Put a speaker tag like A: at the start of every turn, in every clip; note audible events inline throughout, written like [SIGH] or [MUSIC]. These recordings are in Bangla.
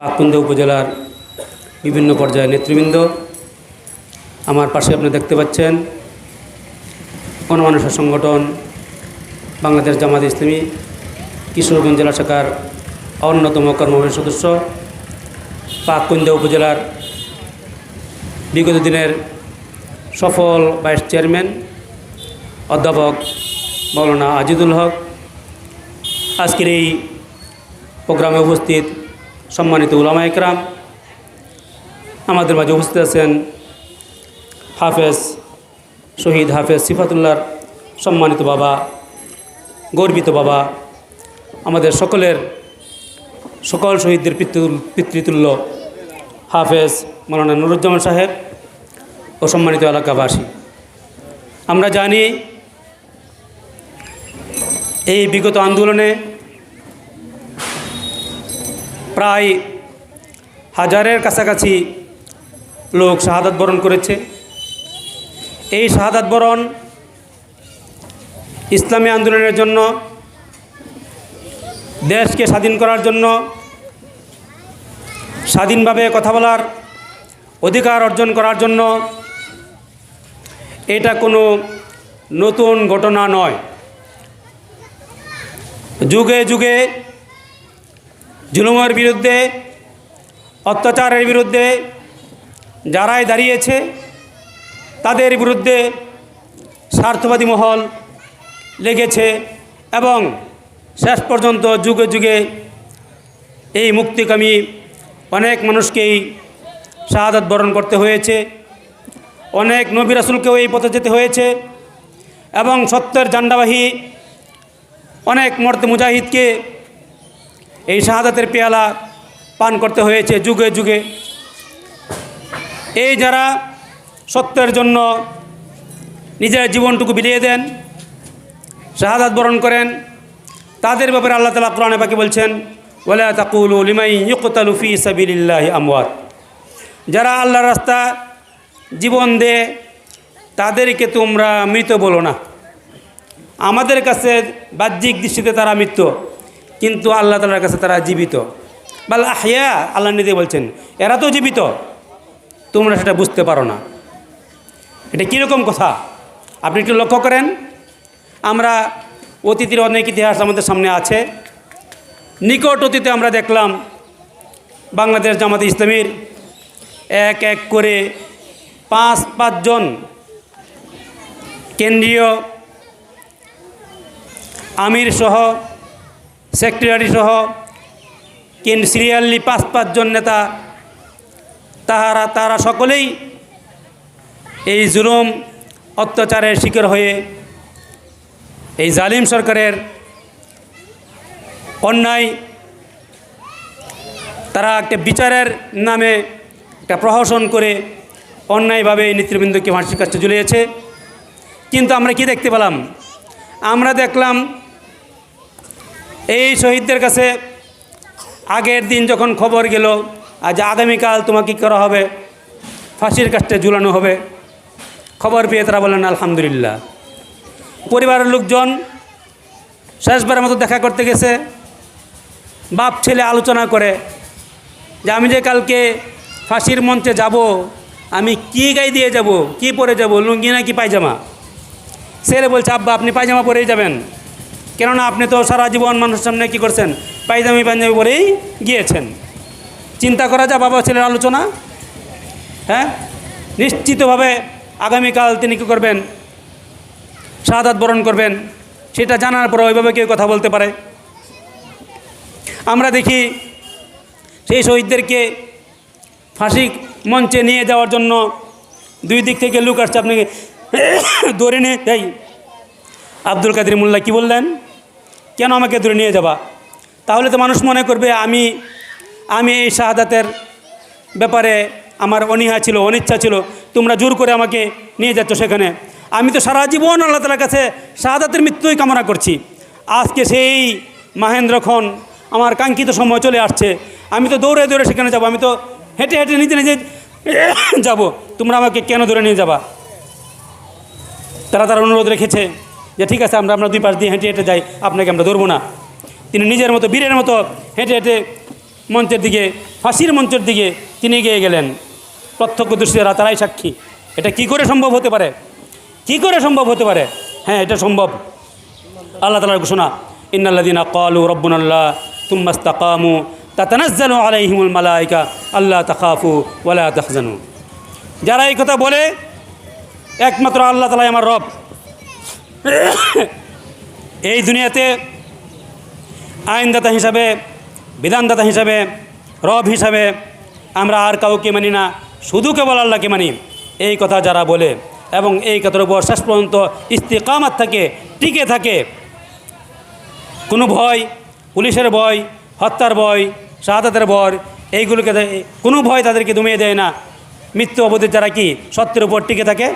A: আকন্দ উপজেলার বিভিন্ন পর্যায়ের নেতৃবৃন্দ। আমার পাশে আপনি দেখতে পাচ্ছেন গণমানুষের সংগঠন বাংলাদেশ জামাত ইসলামী, কিশোরগঞ্জ জেলা শাখার অন্যতম কর্মবলী সদস্য। পাককুন্দা উপজেলার বিগত দিনের সফল ভাইস চেয়ারম্যান অধ্যাপক মৌলানা আজিদুল হক। আজকের এই প্রোগ্রামে উপস্থিত সম্মানিত উলামা একরাম, আমাদের মাঝে উপস্থিত আছেন হাফেজ শহীদ হাফেজ সিফাতুল্লাহর সম্মানিত বাবা, গর্বিত বাবা, আমাদের সকলের সকল শহীদদের পিতৃ পিতৃতুল্য হাফেজ মৌলানা নুরুজ্জামান সাহেব ও সম্মানিত এলাকাবাসী। আমরা জানি এই বিগত আন্দোলনে প্রায় হাজারের কাছাকাছি লোক শাহাদাত বরণ করেছে। এই শাহাদাত বরণ ইসলামী আন্দোলনের জন্য, দেশকে স্বাধীন করার জন্য, স্বাধীনভাবে কথা বলার অধিকার অর্জন করার জন্য এটা কোনো নতুন ঘটনা নয়। যুগে যুগে জুলুমের বিরুদ্ধে, অত্যাচারের বিরুদ্ধে যারাই দাঁড়িয়েছে, তাদের বিরুদ্ধে স্বার্থবাদী মহল লেগেছে এবং শেষ পর্যন্ত যুগে যুগে এই মুক্তিকামী অনেক মানুষকেই শাহাদাত বরণ করতে হয়েছে, অনেক নবী রাসুলকেও এই পথে যেতে হয়েছে এবং সত্যের জান্ডাবাহী অনেক মর্তে মুজাহিদকে এই শাহাদাতের পেয়ালা পান করতে হয়েছে যুগে যুগে। এই যারা সত্যের জন্য নিজের জীবনটুকু বিলিয়ে দেন, শাহাদাত বরণ করেন, তাদের ব্যাপারে আল্লাহ তালা কোরআনে পাকি বলছেন ওলা তাকুল লিমাই ইউকতালু ফি সাবিলিল্লাহি আমওয়াত। যারা আল্লাহর রাস্তা জীবন দে, তাদেরকে তোমরা মৃত বলো না। আমাদের কাছে বাহ্যিক দৃষ্টিতে তারা মৃত্যু। কিন্তু আল্লাহ তালার কাছে তারা জীবিত। বা আহিয়া আল্লাহ নিজে বলছেন, এরা তো জীবিত, তোমরা সেটা বুঝতে পারো না। এটা কীরকম কথা? আপনি একটু লক্ষ্য করেন, আমরা অতীতের অনেক ইতিহাস আমাদের সামনে আছে। নিকট অতীতে আমরা দেখলাম বাংলাদেশ জামাত ইসলামীর এক এক করে পাঁচ পাঁচজন কেন্দ্রীয় আমির সহ সেক্রেটারি সহ কেন সিরিয়ালি পাঁচ পাঁচজন নেতা, তাহারা তারা সকলেই এই জুলুম, অত্যাচারের শিকার হয়ে এই জালিম সরকারের অন্যায়, তারা একটা বিচারের নামে একটা প্রহসন করে অন্যায়ভাবে এই নেতৃবৃন্দকে ফাঁসির কাছে ঝুলিয়েছে। কিন্তু আমরা কি দেখতে পেলাম? আমরা দেখলাম এই শহীদদের কাছে আগের দিন যখন খবর গেল, আজ আগামীকাল তোমাকে কী করা হবে? ফাঁসির কাজটা ঝুলানো হবে। খবর পেয়ে তারা বললেন, আলহামদুলিল্লাহ। পরিবারের লোকজন শেষবারের মতো দেখা করতে গেছে। বাপ ছেলে আলোচনা করে, যে আমি যে কালকে ফাঁসির মঞ্চে যাব, আমি কি গাই দিয়ে যাব, কি পরে যাব, লুঙ্গি না কি পায়জামা? ছেলে বলছে, আব্বা, আপনি পায়জামা পরেই যাবেন। কেননা আপনি তো সারা জীবন মানুষের সামনে কী করছেন? পায়জামি পাঞ্জামি পরেই গিয়েছেন। চিন্তা করা যায়, বাবা ছেলের আলোচনা। হ্যাঁ? নিশ্চিতভাবে আগামীকাল তিনি কী করবেন? শাহাদাত বরণ করবেন। সেটা জানার পর ওইভাবে কেউ কথা বলতে পারে। আমরা দেখি সেই শহীদদেরকে ফাঁসি মঞ্চে নিয়ে যাওয়ার জন্য দুই দিক থেকে লুক আসছে। আপনাকে [COUGHS] ধরে নিয়ে আব্দুল কাদের মোল্লা কি বললেন? কেন আমাকে ধরে নিয়ে যাবা? তাহলে তো মানুষ মনে করবে আমি আমি এই শাহাদাতের ব্যাপারে আমার অনীহা ছিল, অনিচ্ছা ছিল, তোমরা জোর করে আমাকে নিয়ে যাচ্ছ সেখানে। আমি তো সারা জীবন আল্লাহ তালার কাছে শাহাদাতের মৃত্যুই কামনা করছি। আজকে সেই মাহেন্দ্রক্ষণ আমার কাঙ্ক্ষিত সময় চলে আসছে। আমি তো দৌড়ে দৌড়ে সেখানে যাব, আমি তো হেঁটে হেঁটে নিজে নিজে যাব। তোমরা আমাকে কেন ধরে নিয়ে যাবা? তারা তার অনুরোধ রেখেছে। যে ঠিক আছে, আমরা আমরা দুই পাশ দিয়ে হেঁটে হেঁটে যাই, আপনাকে আমরা ধরবো না। তিনি নিজের মতো বীরের মতো হেঁটে হেঁটে মঞ্চের দিকে, ফাঁসির মঞ্চের দিকে তিনি এগিয়ে গেলেন। প্রত্যক্ষদর্শীরা তারাই সাক্ষী। এটা কি করে সম্ভব হতে পারে? কি করে সম্ভব হতে পারে? হ্যাঁ এটা সম্ভব। আল্লাহ তালার ঘোষণা ইন্নাল্লাদিনা কালু রব্বুনাল্লাহ তুম্মাস্তাকামু তাতানাজ্জালু আলাইহিমুল মালাইকা আল্লাহ তাখাফু ওয়ালা তাহজানু। যারা এই কথা বলে, একমাত্র আল্লাহ তালাই আমার রব। এই দুনিয়াতে আইনদাতা হিসাবে, বিধানদাতা হিসাবে, রব হিসাবে আমরা আর কাউকে মানি না, শুধু কেবল আল্লাহকে মানি। এই কথা যারা বলে এবং এই কথার উপর শেষ পর্যন্ত ইস্তিকামাত থাকে, টিকে থাকে। কোনো ভয়, পুলিশের ভয়, হত্যার ভয়, শাহাদাতের ভয়, এইগুলোকে কোনো ভয় তাদেরকে দমিয়ে দেয় না। মৃত্যু অবধি যারা কি সত্যের উপর টিকে থাকে?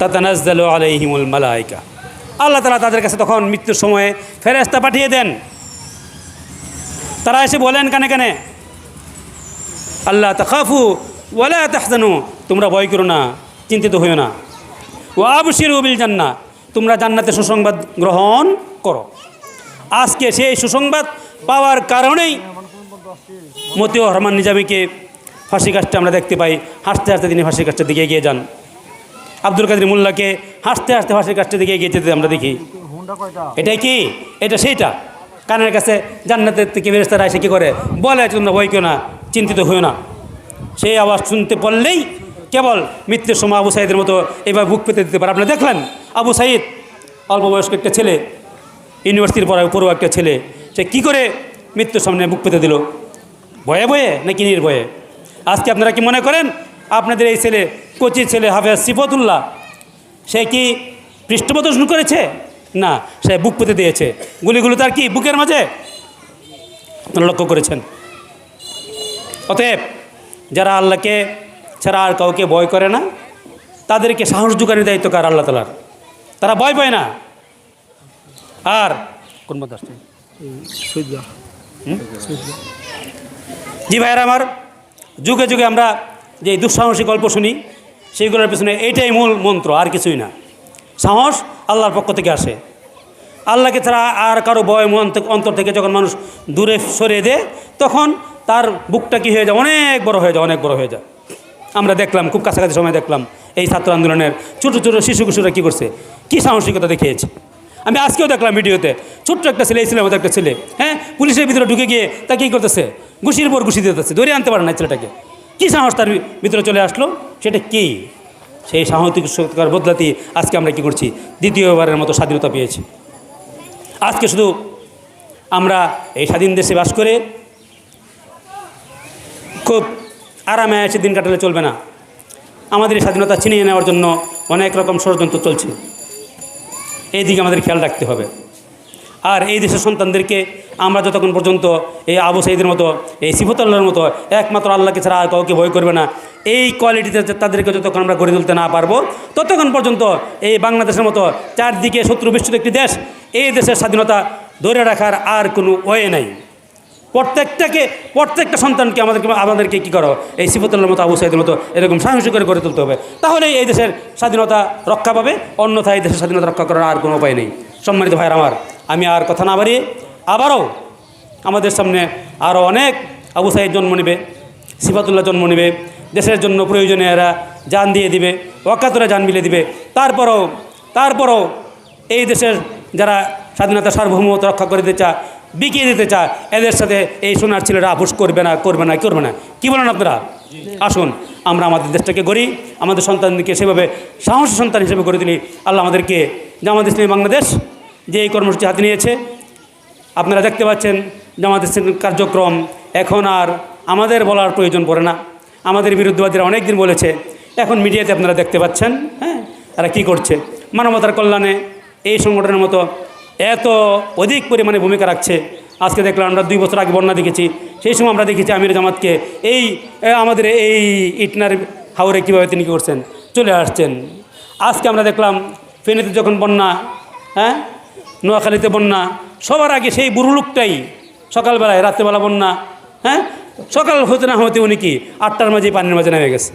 A: তাতানাজ্জালু আলাইহিমুল মালাইকা। আল্লাহ তালা তাদের কাছে তখন মৃত্যুর সময়ে ফেরেস্তা পাঠিয়ে দেন। তারা এসে বলেন কানে কানে আল্লাহ তাকাফু ওয়ালা তাহজানু, তোমরা ভয় করো না, চিন্তিত হইও না। ও আবশির বিল জান্না তোমরা জান্নাতে সুসংবাদ গ্রহণ করো। আজকে সেই সুসংবাদ পাওয়ার কারণেই মতিউর রহমান নিজামীকে ফাঁসি কাজটা আমরা দেখতে পাই। হাসতে হাসতে তিনি ফাঁসি কাজটার দিকে এগিয়ে যান। আব্দুল কাদের মোল্লাকে হাসতে হাসতে ফাঁসির কাজটার দিকে এগিয়ে যেতে আমরা দেখি। এটাই কি? এটা সেইটা। কানের কাছে জান্নাতের থেকে বেরেস্তারা এসে কী করে? বলে তোমরা ভয় কেউ না চিন্তিত হইও না। সেই আওয়াজ শুনতে পারলেই কেবল মৃত্যুর সময় আবু সাইদের মতো এবার বুক পেতে দিতে পারে। আপনারা দেখলেন আবু সাইদ অল্প বয়স্ক একটা ছেলে ইউনিভার্সিটির পড়া পড়ুয়া একটা ছেলে সে কী করে মৃত্যুর সামনে বুক পেতে দিল? ভয়ে ভয়ে নাকি নির্ভয়ে? আজকে আপনারা কি মনে করেন আপনাদের এই ছেলে কোচি ছেলে হাফেজ সিফতুল্লাহ সে কি পৃষ্ঠপ্রদর্শন করেছে? না সে বুক পেতে দিয়েছে। গুলিগুলো তার কি বুকের মাঝে? আপনারা লক্ষ্য করেছেন। অতএব যারা আল্লাহকে ছাড়া আর কাউকে ভয় করে না তাদেরকে সাহস যোগানোর দায়িত্ব কার আল্লাহ তালার তারা ভয় পায় না। আর কোন মত আসছে? জি ভাইয়ের আমার যুগে যুগে আমরা যে দুঃসাহসিক গল্প শুনি, সেইগুলোর পিছনে এইটাই মূল মন্ত্র, আর কিছুই না। সাহস আল্লাহর পক্ষ থেকে আসে। আল্লাহকে ছাড়া আর কারও বয় মন অন্তর থেকে যখন মানুষ দূরে সরিয়ে দেয়, তখন তার বুকটা কী হয়ে যায়? অনেক বড় হয়ে যায়, অনেক বড় হয়ে যায়। আমরা দেখলাম, খুব কাছাকাছি সময় দেখলাম, এই ছাত্র আন্দোলনের ছোটো ছোটো শিশু কিশোররা কী করছে? কী সাহসিকতা দেখিয়েছে? আমি আজকেও দেখলাম ভিডিওতে, ছোট্ট একটা ছেলে, এই মতো একটা ছেলে হ্যাঁ? পুলিশের ভিতরে ঢুকে গিয়ে তা কী করতেছে? ঘুষির পর ঘুষি দিতেছে ধরে আনতে পারে না ছেলেটাকে। কী সাহস তার ভিতরে চলে আসলো? সেটা কী? সেই সাহসিকতার বদলাতেই আজকে আমরা কী করছি? দ্বিতীয়বারের মতো স্বাধীনতা পেয়েছি। আজকে শুধু আমরা এই স্বাধীন দেশে বাস করে খুব আরামে এসে দিন কাটালে চলবে না। আমাদের এই স্বাধীনতা ছিনিয়ে নেওয়ার জন্য অনেক রকম ষড়যন্ত্র চলছে। এই দিকে আমাদের খেয়াল রাখতে হবে। আর এই দেশের সন্তানদেরকে আমরা যতক্ষণ পর্যন্ত এই আবু সাইদের মতো, এই সিফতুল্লাহর মতো, একমাত্র আল্লাহকে ছাড়া আর কাউকে ভয় করবে না, এই কোয়ালিটিতে তাদেরকে যতক্ষণ আমরা গড়ে তুলতে না পারব, ততক্ষণ পর্যন্ত এই বাংলাদেশের মতো চারদিকে শত্রু বিশ্বত একটি দেশ, এই দেশের স্বাধীনতা ধরে রাখার আর কোনো ওয়ে নাই। প্রত্যেকটাকে, প্রত্যেকটা সন্তানকে আমাদেরকে আমাদেরকে কী করো? এই সিফতুল্লার মতো, আবু সাইদের মতো এরকম সাহসী করে গড়ে তুলতে হবে। তাহলেই এই দেশের স্বাধীনতা রক্ষা পাবে, অন্যথায় এই দেশের স্বাধীনতা রক্ষা করার আর কোনো উপায় নেই। সম্মানিত ভাইয়ের আমার আমি আর কথা না বাড়িয়ে আবারও আমাদের সামনে আরও অনেক আবু সাইদ জন্ম নেবে, সিফাতুল্লাহ জন্ম নেবে, দেশের জন্য প্রয়োজনে এরা জান দিয়ে দিবে ওয়াকাতরা জান মিলে দিবে। তারপরও তারপরও এই দেশের যারা স্বাধীনতা সার্বভৌমত্ব রক্ষা করে দিতে চায়, বিকিয়ে দিতে চায়, এদের সাথে এই সোনার ছেলেরা আপোষ করবে না করবে না করবে না। কী বলেন আপনারা? আসুন, আমরা আমাদের দেশটাকে গড়ি, আমাদের সন্তানকে সেভাবে সাহসী সন্তান হিসেবে গড়ে তুলি। আল্লাহ আমাদেরকে জামাত ইসলামী বাংলাদেশ যে এই কর্মসূচি হাতে নিয়েছে। আপনারা দেখতে পাচ্ছেন জামাত ইসলামী কার্যক্রম এখন আর আমাদের বলার প্রয়োজন পড়ে না। আমাদের বিরুদ্ধবাদীরা অনেক দিন বলেছে, এখন মিডিয়াতে আপনারা দেখতে পাচ্ছেন হ্যাঁ তারা কী করছে। মানবতার কল্যাণে এই সংগঠনের মতো এত অধিক পরিমাণে ভূমিকা রাখছে। আজকে দেখলাম আমরা দুই বছর আগে বন্যা দেখেছি, সেই সময় আমরা দেখেছি আমির জামাতকে এই আমাদের এই ইটনার হাওরে কীভাবে তিনি কী করছেন, চলে আসছেন। আজকে আমরা দেখলাম ফেনীতে যখন বন্যা হ্যাঁ নোয়াখালীতে বন্যা, সবার আগে সেই বুড়ো লোকটাই সকালবেলায়, রাত্রেবেলা বন্যা হ্যাঁ? সকাল হতে না হতে উনি কি, আটটার মাঝে পানির মাঝে নেমে গেছে।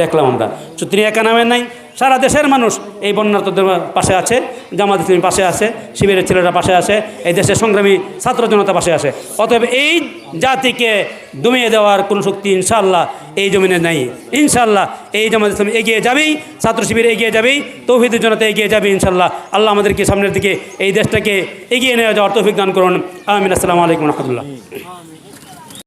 A: দেখলাম আমরা। তিনি একা নামের নাই, সারা দেশের মানুষ এই বন্যার্থদের পাশে আছে, জামাত ইসলামী পাশে আছে, শিবিরের ছেলেরা পাশে আছে, এই দেশের সংগ্রামী ছাত্র জনতা পাশে আছে। অতএব এই জাতিকে দমিয়ে দেওয়ার কোনো শক্তি ইনশাল্লাহ এই জমিনে নাই। ইনশাল্লাহ এই জামাত ইসলামী এগিয়ে যাবেই, ছাত্র শিবির এগিয়ে যাবেই, তৌহিদের জনতা এগিয়ে যাবে ইনশাল্লাহ আল্লাহ আমাদেরকে সামনের দিকে এই দেশটাকে এগিয়ে নিয়ে যাওয়ার তৌফিক দান করুন। আমিন। আসসালামু আলাইকুম রহমতুল্লাহ।